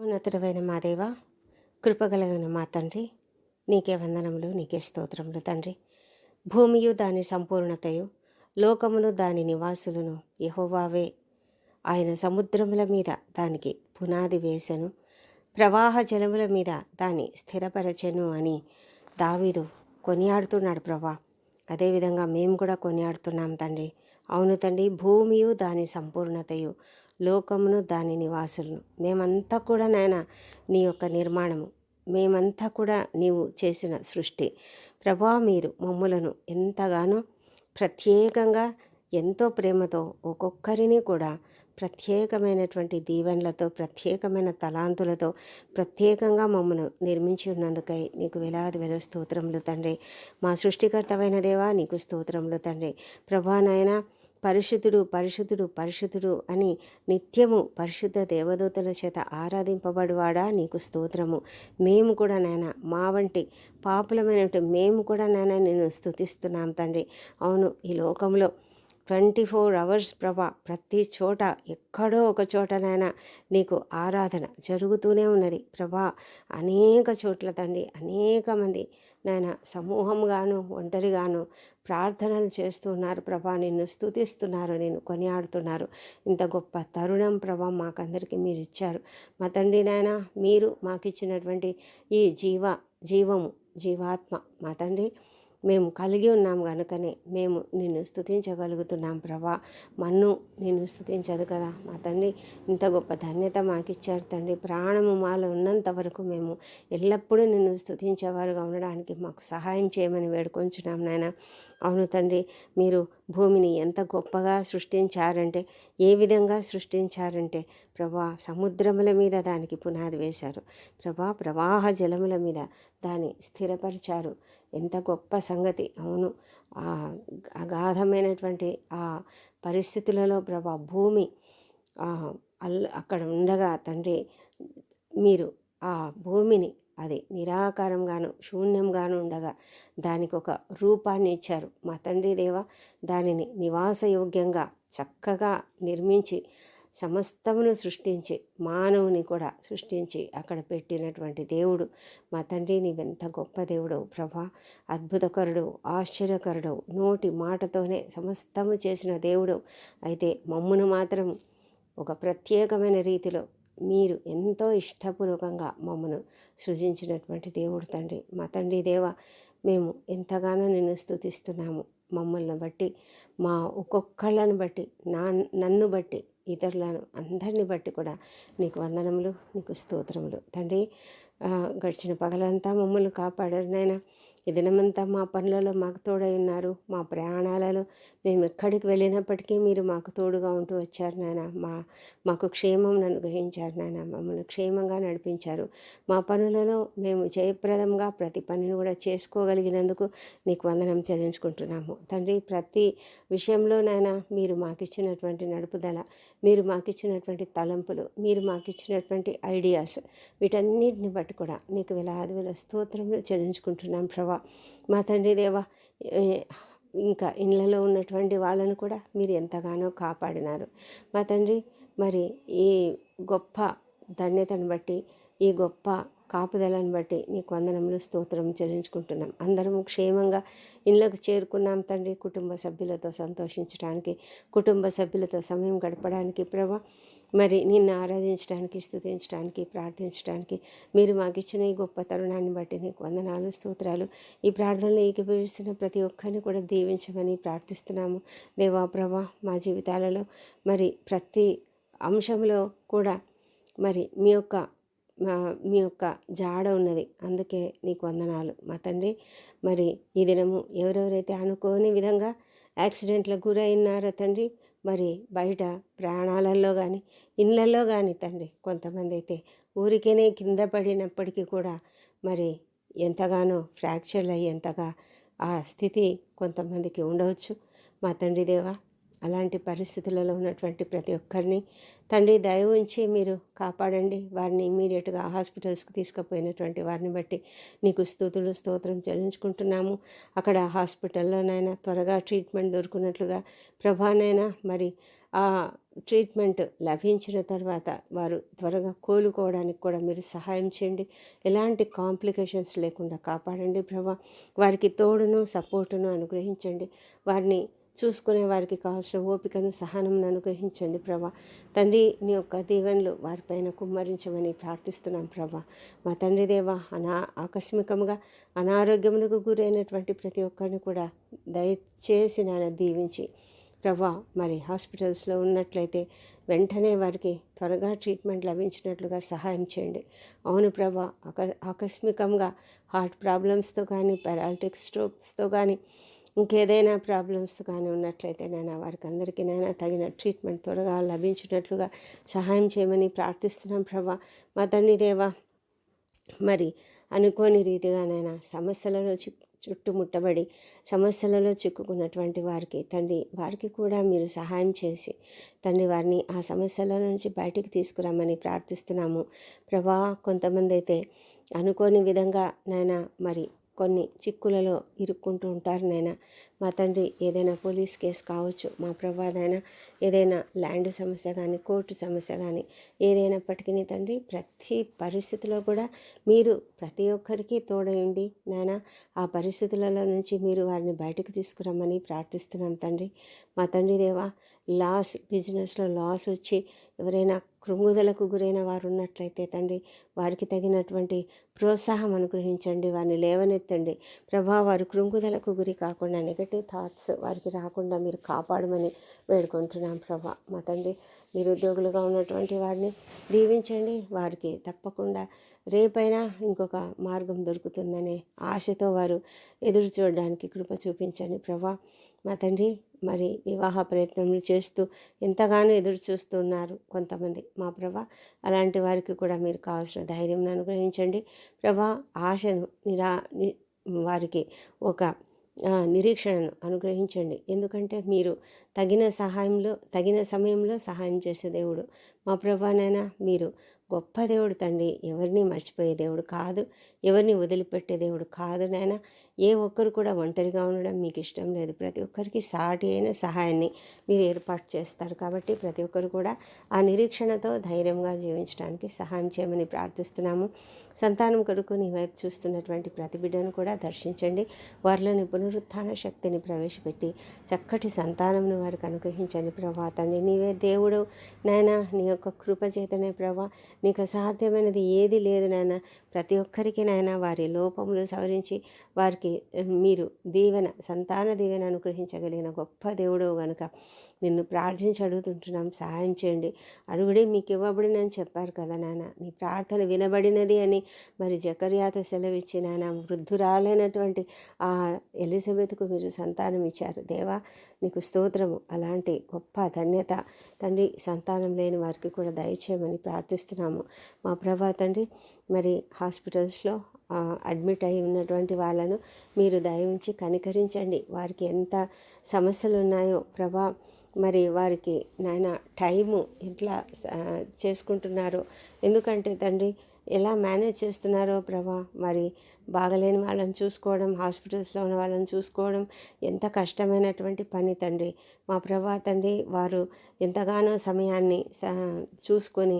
ఉన్నతుడవైన మా దేవ కృపగలమైన మా తండ్రి నీకే వందనములు నీకే స్తోత్రములు తండ్రి. భూమియు దాని సంపూర్ణతయు లోకమును దాని నివాసులను యహోవావే. ఆయన సముద్రముల మీద దానికి పునాది వేసెను ప్రవాహ జలముల మీద దాన్ని స్థిరపరచెను అని దావీదు కొనియాడుతున్నాడు ప్రభా. అదేవిధంగా మేము కూడా కొనియాడుతున్నాం తండ్రి. అవును తండ్రి భూమియు దాని సంపూర్ణతయు లోకమును దాని నివాసులను. మేమంతా కూడా నాయన నీ యొక్క నిర్మాణము. మేమంతా కూడా నీవు చేసిన సృష్టి. ప్రభా మీరు మమ్ములను ఎంతగానో ప్రత్యేకంగా ఎంతో ప్రేమతో ఒక్కొక్కరిని కూడా ప్రత్యేకమైనటువంటి దీవెనలతో ప్రత్యేకమైన తలాంతులతో ప్రత్యేకంగా మమ్మను నిర్మించి ఉన్నందుకై నీకు వేలాది వేల స్తోత్రములు తండ్రి. మా సృష్టికర్తమైన దేవా నీకు స్తోత్రములు తండ్రి. ప్రభా నాయన పరిశుద్ధుడు పరిశుద్ధుడు పరిశుద్ధుడు అని నిత్యము పరిశుద్ధ దేవదూతల చేత ఆరాధింపబడివాడా? నీకు స్తోత్రము. మేము కూడా నాయన మా వంటి పాపులమైనట్టు మేము కూడా నాయన నేను స్తుతిస్తున్నాం తండ్రి. అవును ఈ లోకంలో ట్వంటీ ఫోర్ అవర్స్ ప్రభా ప్రతి చోట ఎక్కడో ఒక చోటనైనా నీకు ఆరాధన జరుగుతూనే ఉన్నది ప్రభా. అనేక చోట్ల తండ్రి అనేక మంది నాయన సమూహంగాను ఒంటరిగాను ప్రార్థనలు చేస్తున్నారు ప్రభా. నిన్ను స్తుతిస్తున్నారు నేను కొనియాడుతున్నారు. ఇంత గొప్ప తరుణం ప్రభా మాకందరికీ మీరు ఇచ్చారు మా తండ్రి నాయన మీరు మాకు ఇచ్చినటువంటి ఈ జీవ జీవము జీవాత్మ మా తండ్రి మేము కలిగి ఉన్నాం కనుకనే మేము నిన్ను స్థుతించగలుగుతున్నాం ప్రభా. మన్ను నిన్ను స్థుతించదు కదా. మా తండ్రి ఇంత గొప్ప ధన్యత మాకు ఇచ్చారు తండ్రి. ప్రాణము మాలో ఉన్నంత వరకు మేము ఎల్లప్పుడూ నిన్ను స్థుతించేవారుగా ఉండడానికి మాకు సహాయం చేయమని వేడుకొంచున్నాం నాయన. అవును తండ్రి మీరు భూమిని ఎంత గొప్పగా సృష్టించారంటే ఏ విధంగా సృష్టించారంటే ప్రభా సముద్రముల మీద దానికి పునాది వేశారు. ప్రభా ప్రవాహ జలముల మీద దాన్ని స్థిరపరిచారు. ఎంత గొప్ప సంగతి. అవును. అగాధమైనటువంటి ఆ పరిస్థితులలో ప్రభా భూమి అక్కడ ఉండగా తండ్రి మీరు ఆ భూమిని అది నిరాకారంగాను శూన్యంగాను ఉండగా దానికి ఒక రూపాన్ని ఇచ్చారు. మా తండ్రి దేవ దానిని నివాసయోగ్యంగా చక్కగా నిర్మించి సమస్తమును సృష్టించి మానవుని కూడా సృష్టించి అక్కడ పెట్టినటువంటి దేవుడు. మా తండ్రి నీవెంత గొప్ప దేవుడు ప్రభా. అద్భుతకరుడు ఆశ్చర్యకరుడు నోటి మాటతోనే సమస్తము చేసిన దేవుడు అయితే మమ్మును మాత్రం ఒక ప్రత్యేకమైన రీతిలో మీరు ఎంతో ఇష్టపూర్వకంగా మమ్మను సృజించినటువంటి దేవుడు తండ్రి. మా తండ్రి దేవ మేము ఎంతగానో నిన్ను స్థుతిస్తున్నాము మమ్మల్ని బట్టి మా ఒక్కొక్కళ్ళను బట్టి నా నన్ను బట్టి ఇతరులను అందరిని బట్టి కూడా నీకు వందనములు నీకు స్తోత్రములు. తండ్రి గడిచిన పగలంతా మమ్మల్ని కాపాడారు నాయన. ఈ దినమంతా మా పనులలో మాకు తోడై ఉన్నారు. మా ప్రయాణాలలో మేము ఎక్కడికి వెళ్ళినప్పటికీ మీరు మాకు తోడుగా ఉంటూ వచ్చారు నాయన. మా మాకు క్షేమం అనుగ్రహించారు నాయన. మమ్మల్ని క్షేమంగా నడిపించారు. మా పనులలో మేము జయప్రదంగా ప్రతి పనిని కూడా చేసుకోగలిగినందుకు నీకు వందనం చెల్లించుకుంటున్నాము. తండ్రి ప్రతి విషయంలో నాయన మీరు మాకు ఇచ్చినటువంటి నడుపుదల మీరు మాకు ఇచ్చినటువంటి తలంపులు మీరు మాకు ఇచ్చినటువంటి ఐడియాస్ వీటన్నిటిని బట్టి కూడా నీకు వేలాది వేల స్తోత్రములు చెల్లించుకుంటున్నాం ప్రభా. మా తండ్రి దేవ ఇంకా ఇళ్ళలో ఉన్నటువంటి వాళ్ళను కూడా మీరు ఎంతగానో కాపాడినారు. మా తండ్రి మరి ఈ గొప్ప ధన్యతను బట్టి ఈ గొప్ప కాపుదలను బట్టి నీకు వందనములు స్తోత్రం చెల్లించుకుంటున్నాం. అందరము క్షేమంగా ఇళ్ళకు చేరుకున్నాం తండ్రి. కుటుంబ సభ్యులతో సంతోషించడానికి కుటుంబ సభ్యులతో సమయం గడపడానికి ప్రభా మరి నిన్ను ఆరాధించడానికి స్థుతించడానికి ప్రార్థించడానికి మీరు మాకు ఇచ్చిన ఈ గొప్ప తరుణాన్ని బట్టి నీకు వందనాలు స్తోత్రాలు. ఈ ప్రార్థనలు ఏకీభవిస్తున్న ప్రతి ఒక్కరిని కూడా దీవించమని ప్రార్థిస్తున్నాము. దేవా ప్రభా మా జీవితాలలో మరి ప్రతి అంశంలో కూడా మరి మీ యొక్క మీ యొక్క జాడ ఉన్నది. అందుకే నీకు వందనాలు. మా తండ్రి మరి ఈ దినము ఎవరెవరైతే అనుకోని విధంగా యాక్సిడెంట్లకు గురైనారో తండ్రి? మరి బయట ప్రాణాలలో కానీ ఇళ్ళల్లో కానీ తండ్రి కొంతమంది అయితే ఊరికేనే కింద పడినప్పటికీ కూడా మరి ఎంతగానో ఫ్రాక్చర్లు అయ్యేంతగా ఆ స్థితి కొంతమందికి ఉండవచ్చు. మా తండ్రి దేవా అలాంటి పరిస్థితులలో ఉన్నటువంటి ప్రతి ఒక్కరిని తండ్రి దయ ఉంచి మీరు కాపాడండి. వారిని ఇమీడియట్గా హాస్పిటల్స్కి తీసుకుపోయినటువంటి వారిని బట్టి నీకు స్థూతులు స్తోత్రం చెల్లించుకుంటున్నాము. అక్కడ హాస్పిటల్లోనైనా త్వరగా ట్రీట్మెంట్ దొరుకున్నట్లుగా ప్రభానైనా మరి ఆ ట్రీట్మెంట్ లభించిన తర్వాత వారు త్వరగా కోలుకోవడానికి కూడా మీరు సహాయం చేయండి. ఎలాంటి కాంప్లికేషన్స్ లేకుండా కాపాడండి ప్రభా. వారికి తోడును సపోర్టును అనుగ్రహించండి. వారిని చూసుకునే వారికి కావాల్సిన ఓపికను సహనమును అనుగ్రహించండి ప్రభా. తండ్రి నీ యొక్క దీవెనలు వారిపైన కుమ్మరించమని ప్రార్థిస్తున్నాం ప్రభా. మా తండ్రి దేవ అనా ఆకస్మికంగా అనారోగ్యములకు గురైనటువంటి ప్రతి ఒక్కరిని కూడా దయచేసి నాన్న దీవించి ప్రభా మరి హాస్పిటల్స్లో ఉన్నట్లయితే వెంటనే వారికి త్వరగా ట్రీట్మెంట్ లభించినట్లుగా సహాయం చేయండి. అవును ప్రభా ఆకస్మికంగా హార్ట్ ప్రాబ్లమ్స్తో కానీ పారాలిటిక్ స్ట్రోక్స్తో కానీ ఇంకేదైనా ప్రాబ్లమ్స్ కానీ ఉన్నట్లయితే నేను వారికి అందరికీ నేను తగిన ట్రీట్మెంట్ త్వరగా లభించినట్లుగా సహాయం చేయమని ప్రార్థిస్తున్నాం ప్రభా. మా తండ్రి దేవా మరి అనుకోని రీతిగా నేను సమస్యలలో చిక్కు చుట్టుముట్టబడి సమస్యలలో చిక్కుకున్నటువంటి వారికి తండ్రి వారికి కూడా మీరు సహాయం చేసి తండ్రి వారిని ఆ సమస్యల నుంచి బయటికి తీసుకురామని ప్రార్థిస్తున్నాము. ప్రభా కొంతమంది అయితే అనుకోని విధంగా నాయన మరి కొన్ని చిక్కులలో ఇరుక్కుంటూ ఉంటారు నాయన. మా తండ్రి ఏదైనా పోలీస్ కేసు కావచ్చు మా ప్రభానైనా ఏదైనా ల్యాండ్ సమస్య కానీ కోర్టు సమస్య కానీ ఏదైనప్పటికీ తండ్రి ప్రతి పరిస్థితిలో కూడా మీరు ప్రతి ఒక్కరికి తోడయండి నాయన ఆ పరిస్థితులలో నుంచి మీరు వారిని బయటకు తీసుకురమ్మని ప్రార్థిస్తున్నాం తండ్రి. మా తండ్రి దేవా లాస్ బిజినెస్లో లాస్ వచ్చి ఎవరైనా కృంగుదలకు గురైన వారు ఉన్నట్లయితే తండ్రి వారికి తగినటువంటి ప్రోత్సాహం అనుగ్రహించండి వారిని లేవనెత్తండి. ప్రభా వారు కృంగుదలకు గురి కాకుండా నెగటివ్ థాట్స్ వారికి రాకుండా మీరు కాపాడమని వేడుకుంటున్నాం ప్రభా. మా తండ్రి నిరుద్యోగులుగా ఉన్నటువంటి వారిని దీవించండి. వారికి తప్పకుండా రేపైనా ఇంకొక మార్గం దొరుకుతుందనే ఆశతో వారు ఎదురు చూడడానికి కృప చూపించండి ప్రభా. మా తండ్రి మరి వివాహ ప్రయత్నములు చేస్తూ ఎంతగానో ఎదురు చూస్తున్నారు కొంతమంది. మా ప్రభా. అలాంటి వారికి కూడా మీరు కావాల్సిన ధైర్యం అనుగ్రహించండి. ప్రభా ఆశను నిరా వారికి ఒక నిరీక్షణను అనుగ్రహించండి. ఎందుకంటే మీరు తగిన సహాయంలో తగిన సమయంలో సహాయం చేసే దేవుడు మా ప్రభానైనా మీరు గొప్ప దేవుడు తండ్రి. ఎవరిని మర్చిపోయే దేవుడు కాదు. ఎవరిని వదిలిపెట్టే దేవుడు కాదు నాయన. ఏ ఒక్కరు కూడా ఒంటరిగా ఉండడం మీకు ఇష్టం లేదు. ప్రతి ఒక్కరికి సాటి అయిన సహాయాన్ని మీరు ఏర్పాటు చేస్తారు. కాబట్టి ప్రతి ఒక్కరు కూడా ఆ నిరీక్షణతో ధైర్యంగా జీవించడానికి సహాయం చేయమని ప్రార్థిస్తున్నాము. సంతానం కొరకు నీ వైపు చూస్తున్నటువంటి ప్రతి బిడ్డను కూడా దర్శించండి. వారిలోని పునరుత్థాన శక్తిని ప్రవేశపెట్టి చక్కటి సంతానంను వారికి అనుగ్రహించండి. ప్రభా తండ్రి నీవే దేవుడు. నాయన నీ యొక్క కృప చేతనే ప్రభా నీకు అసాధ్యమైనది ఏది లేదు నాయన. ప్రతి ఒక్కరికి నాయన వారి లోపములు సవరించి వారికి మీరు దీవెన సంతాన దీవెన అనుగ్రహించగలిగిన గొప్ప దేవుడు కనుక నిన్ను ప్రార్థించి అడుగుతుంటున్నాం. సహాయం చేయండి. అడుగుడే మీకు ఇవ్వబడినని చెప్పారు కదా నాన్న నీ ప్రార్థన వినబడినది అని మరి జకర్యాతో సెలవిచ్చి నాన్న వృద్ధురాలైనటువంటి ఆ ఎలిజబెత్కు మీరు సంతానం ఇచ్చారు. దేవా నీకు స్తోత్రము. అలాంటి గొప్ప ధన్యత తండ్రి సంతానం లేని వారికి కూడా దయచేయమని ప్రార్థిస్తున్నాము మా ప్రభా తండ్రి మరి హాస్పిటల్స్లో అడ్మిట్ అయి ఉన్నటువంటి వాళ్ళను మీరు దయవుంచి కనికరించండి. వారికి ఎంత సమస్యలు ఉన్నాయో ప్రభా మరి వారికి నాయన టైము ఎట్లా చేసుకుంటున్నారో. ఎందుకంటే తండ్రి ఎలా మేనేజ్ చేస్తున్నారో ప్రభా? మరి బాగలేని వాళ్ళని చూసుకోవడం హాస్పిటల్స్లో ఉన్న వాళ్ళని చూసుకోవడం ఎంత కష్టమైనటువంటి పని తండ్రి. మా ప్రభా తండ్రి వారు ఎంతగానో సమయాన్ని చూసుకొని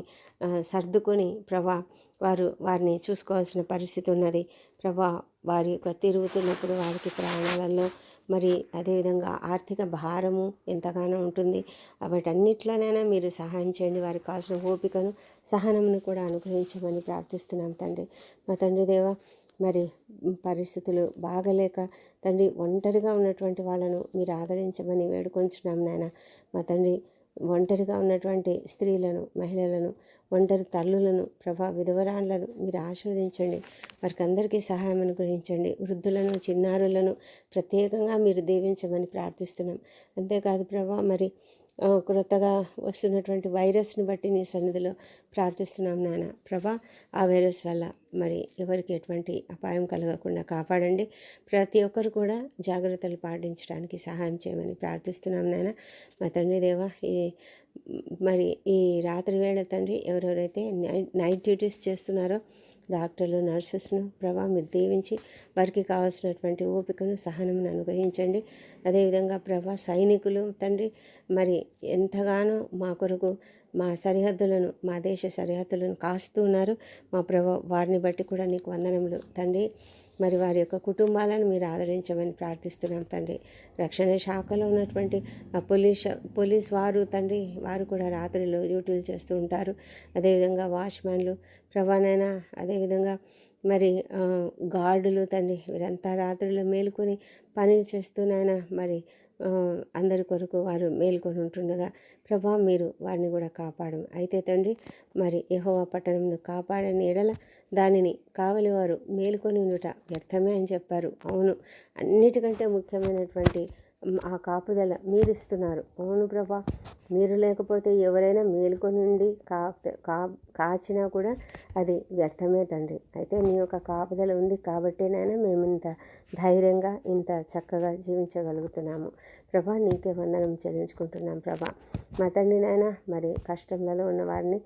సర్దుకొని ప్రభా వారు వారిని చూసుకోవాల్సిన పరిస్థితి ఉన్నది. ప్రభా వారి యొక్క తిరుగుతున్నప్పుడు వారికి ప్రాణాలలో మరి అదేవిధంగా ఆర్థిక భారము ఎంతగానో ఉంటుంది. వాటన్నిట్లోనైనా మీరు సహాయం చేయండి. వారికి కావాల్సిన ఓపికను సహనమును కూడా అనుగ్రహించమని ప్రార్థిస్తున్నాం తండ్రి. మా తండ్రి దేవ మరి పరిస్థితులు బాగలేక తండ్రి ఒంటరిగా ఉన్నటువంటి వాళ్ళను మీరు ఆదరించమని వేడుకొంచున్నాం నాయన. మా తండ్రి ఒంటరిగా ఉన్నటువంటి స్త్రీలను మహిళలను ఒంటరి తల్లులను ప్రభా విధవరాళ్ళను మీరు ఆశీర్వదించండి. వారికి అందరికీ సహాయం అనుగ్రహించండి. వృద్ధులను చిన్నారులను ప్రత్యేకంగా మీరు దీవించమని ప్రార్థిస్తున్నాం. అంతేకాదు ప్రభా మరి క్రొత్తగా వస్తున్నటువంటి వైరస్ని బట్టి నీ సన్నిధిలో ప్రార్థిస్తున్నాం నాన్న. ప్రభా ఆ వైరస్ వల్ల మరి ఎవరికి ఎటువంటి అపాయం కలగకుండా కాపాడండి. ప్రతి ఒక్కరు కూడా జాగ్రత్తలు పాటించడానికి సహాయం చేయమని ప్రార్థిస్తున్నాం నాన్న. మా తండ్రి దేవ ఈ మరి ఈ రాత్రి వేళ తండ్రి ఎవరెవరైతే నైట్ నైట్ డ్యూటీస్ చేస్తున్నారో డాక్టర్లు నర్సెస్ను ప్రభా మీరు దీవించి వారికి కావాల్సినటువంటి ఓపికను సహనమును అనుగ్రహించండి. అదేవిధంగా ప్రభా సైనికులు తండ్రి మరి ఎంతగానో మా కొరకు మా సరిహద్దులను మా దేశ సరిహద్దులను కాస్తూ ఉన్నారు. మా ప్రభా వారిని బట్టి కూడా నీకు వందనములు తండ్రి. మరి వారి యొక్క కుటుంబాలను మీరు ఆదరించమని ప్రార్థిస్తున్నాం తండ్రి. రక్షణ శాఖలో ఉన్నటువంటి పోలీస్ పోలీస్ వారు తండ్రి వారు కూడా రాత్రిలో డ్యూటీలు చేస్తూ ఉంటారు. అదేవిధంగా వాచ్మెన్లు ప్రవాణైనా అదేవిధంగా మరి గార్డులు తండ్రి వీరంతా రాత్రిలో మేలుకొని పనులు చేస్తూనైనా మరి అందరి కొరకు వారు మేల్కొని ఉంటుండగా ప్రభా మీరు వారిని కూడా కాపాడు. అయితే తండ్రి మరి యహోవా పట్టణంను కాపాడని ఎడల దానిని కావలి వారు మేలుకొని ఉండుట వ్యర్థమే అని చెప్పారు. అవును అన్నిటికంటే ముఖ్యమైనటువంటి ఆ కాపుదల మీరు ఇస్తున్నారు అవును ప్రభా. మీరు లేకపోతే ఎవరైనా మేలుకొనిండి కా కా కాచినా కూడా అది వ్యర్థమే తండ్రి. అయితే నీ యొక్క కాపుదల ఉంది కాబట్టేనైనా మేము ఇంత ధైర్యంగా ఇంత చక్కగా జీవించగలుగుతున్నాము. ప్రభా నీకే వందనం చెల్లించుకుంటున్నాం ప్రభా. మా తండ్రినైనా మరి కష్టంలలో ఉన్న వారిని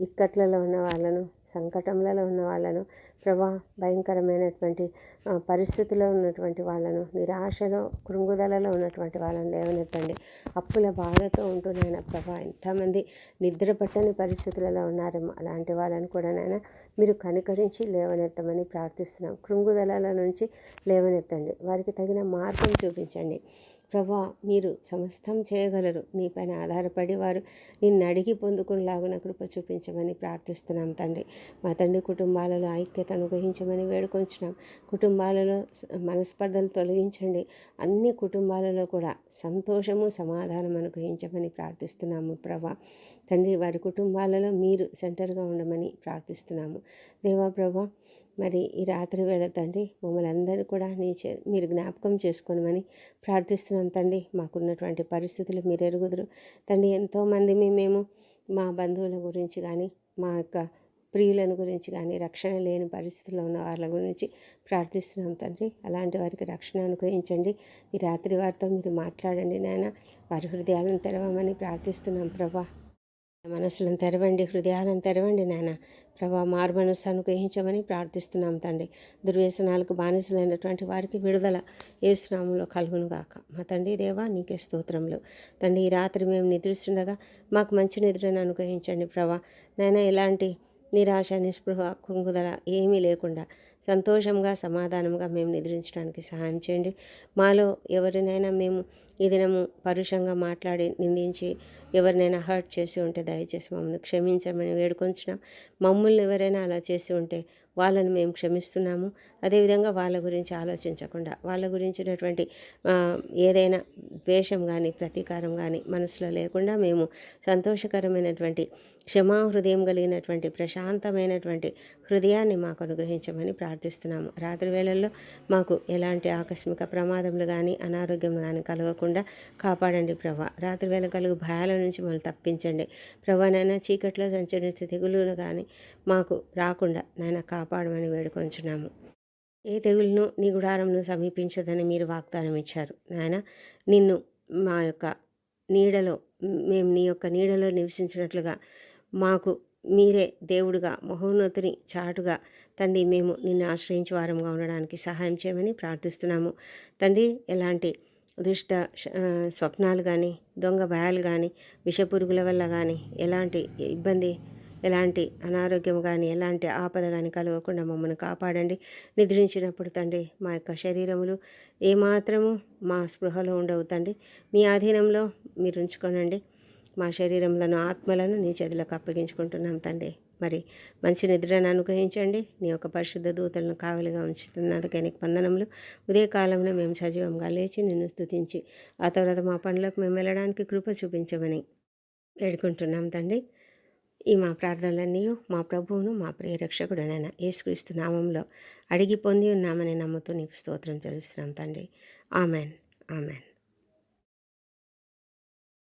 ఇక్కట్లలో ఉన్న వాళ్ళను సంకటంలలో ఉన్న వాళ్ళను ప్రభా భయంకరమైనటువంటి పరిస్థితిలో ఉన్నటువంటి వాళ్ళను నిరాశలో కృంగుదలలో ఉన్నటువంటి వాళ్ళని లేవనెత్తండి. అప్పుల బాధతో ఉంటున్నాయన ప్రభా ఎంతమంది నిద్ర పట్టని పరిస్థితులలో ఉన్నారేమో అలాంటి వాళ్ళని కూడా నాయన మీరు కనికరించి లేవనెత్తమని ప్రార్థిస్తున్నాం. కృంగుదల నుంచి లేవనెత్తండి. వారికి తగిన మార్గం చూపించండి. ప్రభా మీరు సమస్తం చేయగలరు. నీ పైన ఆధారపడి వారు నిన్ను అడిగి పొందుకునేలాగున కృప చూపించమని ప్రార్థిస్తున్నాం తండ్రి. మా తండ్రి కుటుంబాలలో ఐక్యత అనుగ్రహించమని వేడుకొంచున్నాం. కుటుంబాలలో మనస్పర్ధలు తొలగించండి. అన్ని కుటుంబాలలో కూడా సంతోషము సమాధానం అనుగ్రహించమని ప్రార్థిస్తున్నాము ప్రభా. తండ్రి వారి కుటుంబాలలో మీరు సెంటర్గా ఉండమని ప్రార్థిస్తున్నాము. దేవా ప్రభా మరి ఈ రాత్రి వేళ తండ్రి మమ్మల్ని అందరూ కూడా నీ చే మీరు జ్ఞాపకం చేసుకోనమని ప్రార్థిస్తున్నాం తండ్రి. మాకున్నటువంటి పరిస్థితులు మీరు ఎరుగుదురు. తండ్రి ఎంతోమంది మేము మా బంధువుల గురించి కానీ మా యొక్క ప్రియులను గురించి కానీ రక్షణ లేని పరిస్థితుల్లో ఉన్న వాళ్ళ గురించి ప్రార్థిస్తున్నాం తండ్రి. అలాంటి వారికి రక్షణ అనుగ్రహించండి. ఈ రాత్రి వారితో మీరు మాట్లాడండి నాయన. వారి హృదయాలను తెరవమని ప్రార్థిస్తున్నాం ప్రభా. మనసులను తెరవండి హృదయాలను తెరవండి నాయన. ప్రభా మారు మనస్సు అనుగ్రహించమని ప్రార్థిస్తున్నాం తండ్రి. దుర్వ్యసనాలకు బానిసలైనటువంటి వారికి విడుదల ఏసునామంలో కలుగును గాక మా తండ్రి దేవా నీకే స్తోత్రములు. తండ్రి ఈ రాత్రి మేము నిద్రిస్తుండగా మాకు మంచి నిద్రను అనుగ్రహించండి ప్రభా. నాయన ఎలాంటి నిరాశ నిస్పృహ కుంగుదల ఏమీ లేకుండా సంతోషంగా సమాధానంగా మేము నిద్రించడానికి సహాయం చేయండి. మాలో ఎవరినైనా మేము ఈ దినము పరుషంగా మాట్లాడి నిందించి ఎవరినైనా హర్ట్ చేసి ఉంటే దయచేసి మమ్మల్ని క్షమించమని వేడుకొంచున్నాం. మమ్మల్ని ఎవరైనా అలా చేసి ఉంటే వాళ్ళని మేము క్షమిస్తున్నాము. అదేవిధంగా వాళ్ళ గురించి ఆలోచించకుండా వాళ్ళ గురించినటువంటి ఏదైనా ద్వేషం కానీ ప్రతీకారం కానీ మనసులో లేకుండా మేము సంతోషకరమైనటువంటి క్షమా హృదయం కలిగినటువంటి ప్రశాంతమైనటువంటి హృదయాన్ని మాకు అనుగ్రహించమని ప్రార్థిస్తున్నాము. రాత్రి వేళల్లో మాకు ఎలాంటి ఆకస్మిక ప్రమాదములు కానీ అనారోగ్యం కానీ కలగకుండా కాపాడండి ప్రభా. రాత్రి వేళ కలుగు భయాల నుంచి మమ్మల్ని తప్పించండి. ప్రభా నాయన చీకట్లో సంచరించే తెగులును కానీ మాకు రాకుండా నాయన కాపాడమని వేడుకొంచున్నాము. ఏ తెగులను నీ గుడారంను సమీపించదని మీరు వాగ్దానం ఇచ్చారు నాయన నిన్ను మా యొక్క నీడలో మేము నీ యొక్క నీడలో నివసించినట్లుగా మాకు మీరే దేవుడుగా మహోన్నతిని చాటుగా తండ్రి మేము నిన్ను ఆశ్రయించి వారంగా ఉండడానికి సహాయం చేయమని ప్రార్థిస్తున్నాము. తండ్రి ఎలాంటి దుష్ట స్వప్నాలు కానీ దొంగ భయాలు కానీ విషపురుగుల వల్ల కానీ ఎలాంటి ఇబ్బంది ఎలాంటి అనారోగ్యం కానీ ఎలాంటి ఆపద కానీ కలగకుండా మమ్మల్ని కాపాడండి. నిద్రించినప్పుడు తండ్రి మా యొక్క శరీరములు ఏమాత్రము మా స్పృహలో ఉండవు తండ్రి. మీ ఆధీనంలో మీరు ఉంచుకోనండి. మా శరీరంలోను ఆత్మలను నీ చేతులకు అప్పగించుకుంటున్నాం తండ్రి. మరి మంచి నిద్రను అనుగ్రహించండి. నీ యొక్క పరిశుద్ధ దూతలను కావలిగా ఉంచుతున్నందుకే నీకు వందనములు. ఉదయకాలంలో మేము సజీవంగా లేచి నిన్ను స్థుతించి ఆ తర్వాత మా పనులకు మేము వెళ్ళడానికి కృప చూపించమని వేడుకుంటున్నాం తండ్రి. ఈ మా ప్రార్థనలన్నీ మా ప్రభువును మా ప్రియరక్షకుడనైన యేసుక్రీస్తు నామంలో అడిగి పొంది ఉన్నామని నమ్ముతూ నీకు స్తోత్రం చెల్లిస్తున్నాం తండ్రి. ఆమెన్. ఆమెన్.